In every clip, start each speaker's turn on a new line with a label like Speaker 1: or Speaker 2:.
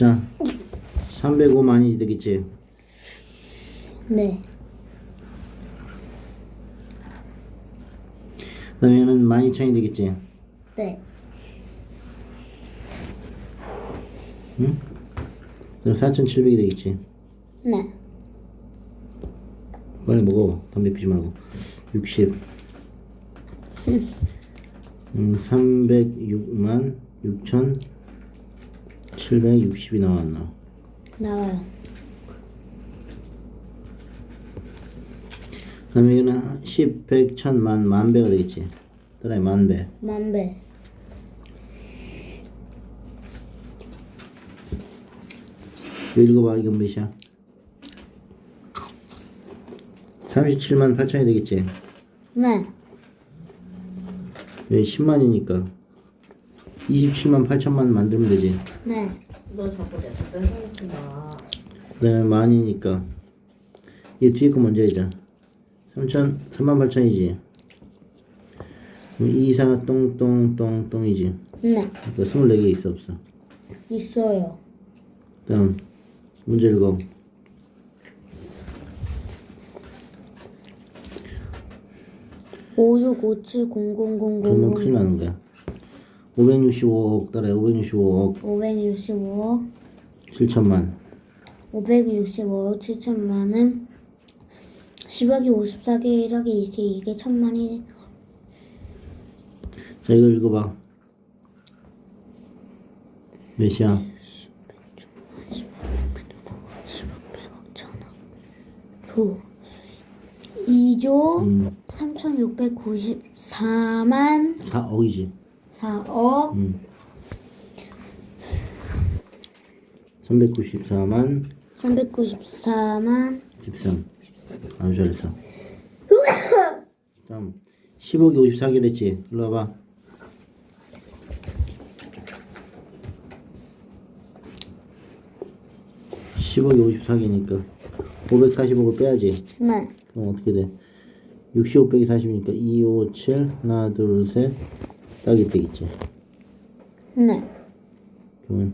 Speaker 1: 자, 305 많이 되겠지?
Speaker 2: 네.
Speaker 1: 그 다음에 얘는 12,000이 되겠지?
Speaker 2: 네.
Speaker 1: 응? 그럼 4,700이 되겠지?
Speaker 2: 네.
Speaker 1: 빨리 먹어. 담배 피지 말고. 60. 음, 306만 6,760이 나왔나?
Speaker 2: 나와요.
Speaker 1: 그 다음에 이거는 10, 100, 1000, 만, 만 배가 되겠지? 따라해, 만 배.
Speaker 2: 만배.
Speaker 1: 이거 읽어봐, 이건 몇이야? 37만 8천이 되겠지?
Speaker 2: 네.
Speaker 1: 여기 10만이니까 27만 8천만 만들면 되지.
Speaker 2: 네.
Speaker 3: 너 자꾸 내 뺏어먹구나.
Speaker 1: 그 다음에 만이니까 얘 뒤에 거 먼저 해자 3천 3만 8천이지 2, 4 똥똥똥똥이지
Speaker 2: 네.
Speaker 1: 그러니까 24개 있어 없어
Speaker 2: 있어요.
Speaker 1: 다음 문제 읽어 그러면 큰일
Speaker 2: 56570000
Speaker 1: 나는 거야 565억 따라해 565억
Speaker 2: 565억
Speaker 1: 7천만
Speaker 2: 565억 7천만은 10억이 54개 1억이 22개 천만이
Speaker 1: 자 이거 읽어봐 몇이야
Speaker 2: 10조 2조
Speaker 1: 음,
Speaker 2: 3694만
Speaker 1: 4억이지
Speaker 2: 4억
Speaker 1: 음. 394만
Speaker 2: 394만
Speaker 1: 13 아주 잘했어. 다음 10억이 54개 됐지. 일로 와봐. 십 10억이 54개니까 545을 빼야지.
Speaker 2: 네.
Speaker 1: 그럼 어떻게 돼? 65 빼기 40이니까 2, 5, 7 하나 둘 셋 딱이 되겠지
Speaker 2: 네.
Speaker 1: 그러면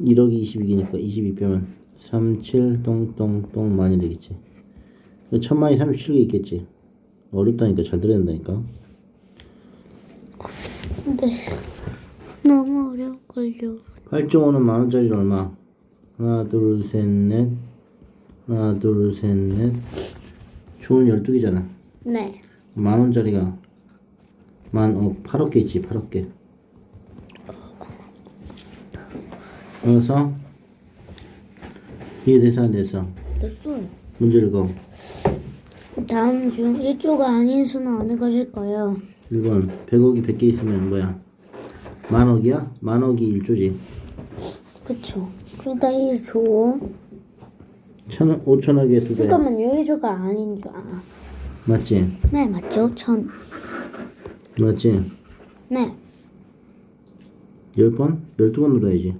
Speaker 1: 1억이 22개니까 22 빼면 3, 7 똥똥똥 많이 되겠지 천만이 37개 있겠지 어렵다니까 잘 들어야 된다니까
Speaker 2: 근데 너무 어려울걸요.
Speaker 1: 8.5는 만원짜리 얼마? 하나 둘 셋 넷 하나 둘 셋 넷 총은 12개잖아
Speaker 2: 네.
Speaker 1: 만원짜리가 만, 어, 8억 개 있지 8억 개 그래서 이해돼서 안 돼서
Speaker 2: 됐어요.
Speaker 1: 문제 읽어
Speaker 2: 다음 중 1조가 아닌 수는 어느 것일까요?
Speaker 1: 1번 100억이 100개 있으면 뭐야? 만억이야? 만억이 1조지
Speaker 2: 그쵸. 그러니까 1조.
Speaker 1: 천, 5천억에 두 배.
Speaker 2: 잠깐만요. 1조가 아닌 줄 알아.
Speaker 1: 맞지?
Speaker 2: 네, 맞죠? 천.
Speaker 1: 맞지?
Speaker 2: 네.
Speaker 1: 10번? 12번 눌러야지